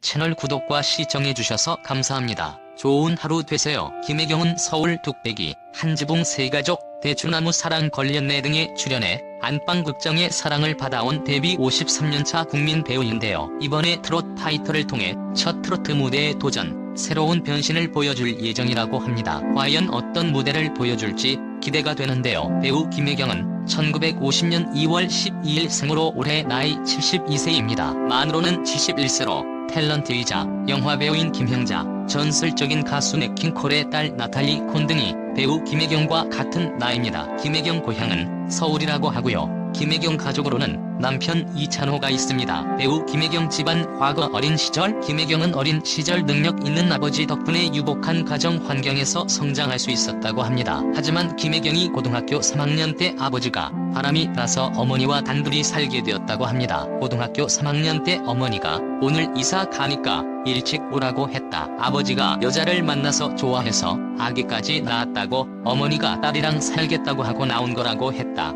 채널 구독과 시청해주셔서 감사합니다. 좋은 하루 되세요. 김혜경은 서울 뚝배기, 한지붕 세가족, 대추나무 사랑 걸렸네 등에 출연해 안방 극장의 사랑을 받아온 데뷔 53년차 국민 배우인데요. 이번에 트롯 파이터를 통해 첫 트로트 무대에 도전, 새로운 변신을 보여줄 예정이라고 합니다. 과연 어떤 무대를 보여줄지 기대가 되는데요. 배우 김혜경은 1950년 2월 12일 생으로 올해 나이 72세입니다. 만으로는 71세로 탤런트이자 영화배우인 김형자, 전설적인 가수 네킹콜의 딸 나탈리 콘 등이 배우 김혜경과 같은 나이입니다. 김혜경 고향은 서울이라고 하고요. 김혜경 가족으로는 남편 이찬호가 있습니다. 배우 김혜경 집안 과거 어린 시절 김혜경은 어린 시절 능력 있는 아버지 덕분에 유복한 가정 환경에서 성장할 수 있었다고 합니다. 하지만 김혜경이 고등학교 3학년 때 아버지가 바람이 나서 어머니와 단둘이 살게 되었다고 합니다. 고등학교 3학년 때 어머니가 오늘 이사 가니까 일찍 오라고 했다. 아버지가 여자를 만나서 좋아해서 아기까지 낳았다고 어머니가 딸이랑 살겠다고 하고 나온 거라고 했다.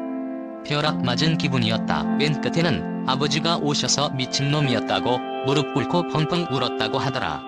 벼락 맞은 기분이었다. 맨 끝에는 아버지가 오셔서 미친놈이었다고 무릎 꿇고 펑펑 울었다고 하더라.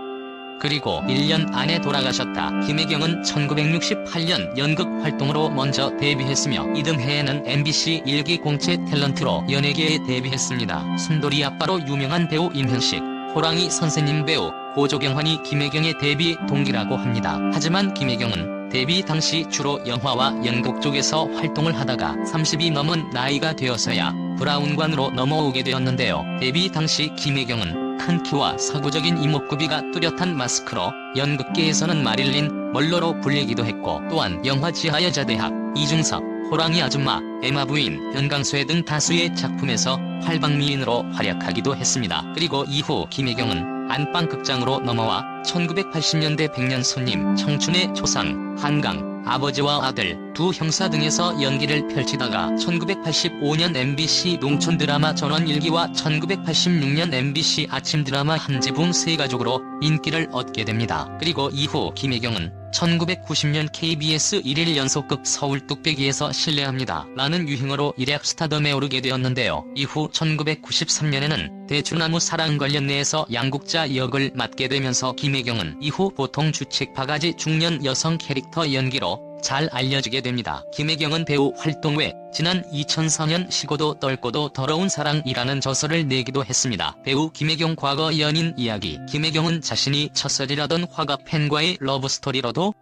그리고 1년 안에 돌아가셨다. 김혜경은 1968년 연극 활동으로 먼저 데뷔했으며 이듬해에는 MBC 일기 공채 탤런트로 연예계에 데뷔했습니다. 순돌이 아빠로 유명한 배우 임현식, 호랑이 선생님 배우 고조경환이 김혜경의 데뷔 동기라고 합니다. 하지만 김혜경은 데뷔 당시 주로 영화와 연극 쪽에서 활동을 하다가 30이 넘은 나이가 되어서야 브라운관으로 넘어오게 되었는데요. 데뷔 당시 김혜경은 큰 키와 서구적인 이목구비가 뚜렷한 마스크로 연극계에서는 마릴린 멀로로 불리기도 했고 또한 영화 지하여자대학, 이중섭, 호랑이 아줌마, 에마 부인, 연강쇠 등 다수의 작품에서 활방미인으로 활약하기도 했습니다. 그리고 이후 김혜경은 안방 극장으로 넘어와 1980년대 백년 손님, 청춘의 초상, 한강, 아버지와 아들, 두 형사 등에서 연기를 펼치다가 1985년 MBC 농촌 드라마 전원일기와 1986년 MBC 아침 드라마 한지붕 세 가족으로 인기를 얻게 됩니다. 그리고 이후 김혜경은 1990년 KBS 1일 연속극 서울 뚝배기에서 실례합니다. 라는 유행어로 일약 스타덤에 오르게 되었는데요. 이후 1993년에는 대추나무 사랑 관련 내에서 양국자 역을 맡게 되면서 김혜경은 이후 보통 주책 바가지 중년 여성 캐릭터 연기로 잘 알려지게 됩니다. 김혜경은 배우 활동 외 지난 2004년 시고도 떨고도 더러운 사랑이라는 저서를 내기도 했습니다. 배우 김혜경 과거 연인 이야기 김혜경은 자신이 첫살이라던 화가 팬과의 러브스토리로도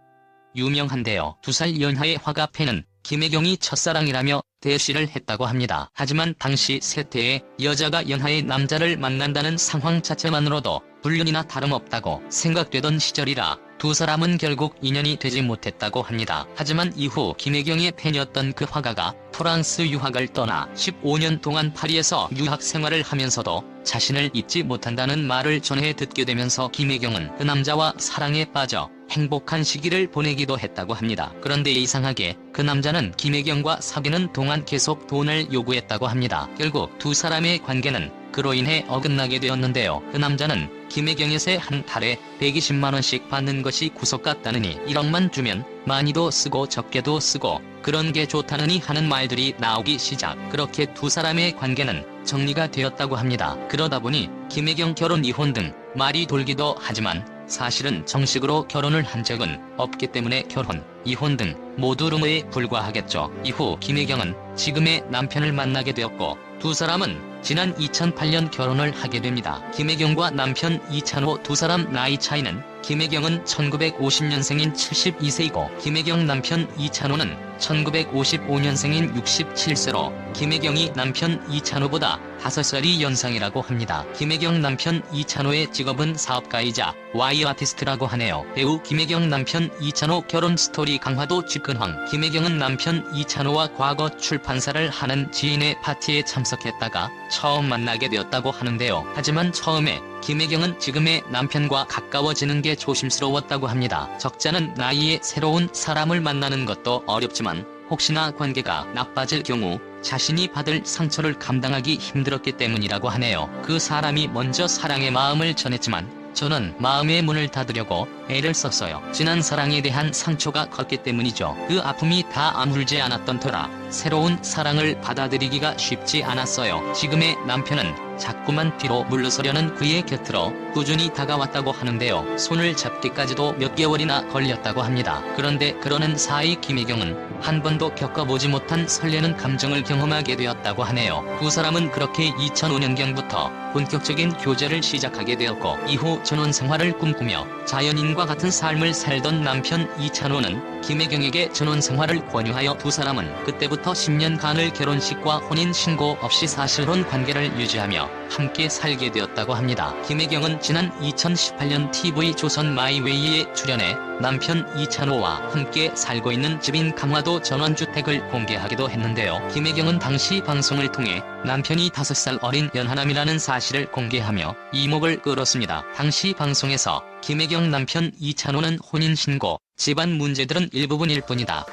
유명한데요. 두 살 연하의 화가 팬은 김혜경이 첫사랑이라며 대시를 했다고 합니다. 하지만 당시 세태에 여자가 연하의 남자를 만난다는 상황 자체만으로도 불륜이나 다름없다고 생각되던 시절이라 두 사람은 결국 인연이 되지 못했다고 합니다. 하지만 이후 김혜경의 팬이었던 그 화가가 프랑스 유학을 떠나 15년 동안 파리에서 유학 생활을 하면서도 자신을 잊지 못한다는 말을 전해 듣게 되면서 김혜경은 그 남자와 사랑에 빠져 행복한 시기를 보내기도 했다고 합니다. 그런데 이상하게 그 남자는 김혜경과 사귀는 동안 계속 돈을 요구했다고 합니다. 결국 두 사람의 관계는 그로 인해 어긋나게 되었는데요. 그 남자는 김혜경에게 한 달에 120만원씩 받는 것이 구속 같다느니 1억만 주면 많이도 쓰고 적게도 쓰고 그런 게 좋다느니 하는 말들이 나오기 시작. 그렇게 두 사람의 관계는 정리가 되었다고 합니다. 그러다 보니 김혜경 결혼 이혼 등 말이 돌기도 하지만 사실은 정식으로 결혼을 한 적은 없기 때문에 결혼, 이혼 등 모두 루머에 불과하겠죠. 이후 김혜경은 지금의 남편을 만나게 되었고 두 사람은 지난 2008년 결혼을 하게 됩니다. 김혜경과 남편 이찬호 두 사람 나이 차이는 김혜경은 1950년생인 72세이고 김혜경 남편 이찬호는 1955년생인 67세로 김혜경이 남편 이찬호보다 5살이 연상이라고 합니다. 김혜경 남편 이찬호의 직업은 사업가이자 Y 아티스트라고 하네요. 배우 김혜경 남편 이찬호 결혼 스토리 강화도 집근황 김혜경은 남편 이찬호와 과거 출판사를 하는 지인의 파티에 참석했다가 처음 만나게 되었다고 하는데요. 하지만 처음에 김혜경은 지금의 남편과 가까워지는 게 조심스러웠다고 합니다. 적잖은 나이에 새로운 사람을 만나는 것도 어렵지만 혹시나 관계가 나빠질 경우 자신이 받을 상처를 감당하기 힘들었기 때문이라고 하네요. 그 사람이 먼저 사랑의 마음을 전했지만 저는 마음의 문을 닫으려고 애를 썼어요. 지난 사랑에 대한 상처가 컸기 때문이죠. 그 아픔이 다 아물지 않았던 터라 새로운 사랑을 받아들이기가 쉽지 않았어요. 지금의 남편은 자꾸만 뒤로 물러서려는 그의 곁으로 꾸준히 다가왔다고 하는데요. 손을 잡기까지도 몇 개월이나 걸렸다고 합니다. 그런데 그러는 사이 김혜경은 한 번도 겪어보지 못한 설레는 감정을 경험하게 되었다고 하네요. 두 사람은 그렇게 2005년경부터 본격적인 교제를 시작하게 되었고 이후 전원 생활을 꿈꾸며 자연인과 같은 삶을 살던 남편 이찬호는 김혜경에게 전원 생활을 권유하여 두 사람은 그때부터 10년간을 결혼식과 혼인 신고 없이 사실혼 관계를 유지하며 함께 살게 되었다고 합니다. 김혜경은 지난 2018년 TV 조선 마이웨이에 출연해 남편 이찬호와 함께 살고 있는 집인 강화도 전원주택을 공개하기도 했는데요. 김혜경은 당시 방송을 통해 남편이 5살 어린 연하남이라는 사실을 공개하며 이목을 끌었습니다. 당시 방송에서 김혜경 남편 이찬호는 혼인신고, 집안 문제들은 일부분일 뿐이다.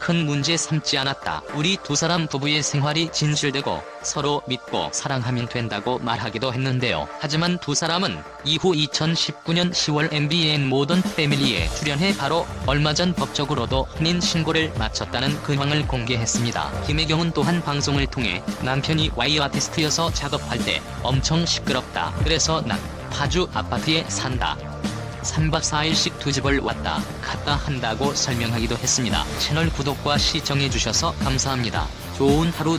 큰 문제 삼지 않았다. 우리 두 사람 부부의 생활이 진실되고 서로 믿고 사랑하면 된다고 말하기도 했는데요. 하지만 두 사람은 이후 2019년 10월 MBN 모던 패밀리에 출연해 바로 얼마 전 법적으로도 혼인 신고를 마쳤다는 근황을 공개했습니다. 김혜경은 또한 방송을 통해 남편이 Y 아티스트여서 작업할 때 엄청 시끄럽다. 그래서 난 파주 아파트에 산다. 3박 4일씩 두 집을 왔다 갔다 한다고 설명하기도 했습니다. 채널 구독과 시청해주셔서 감사합니다. 좋은 하루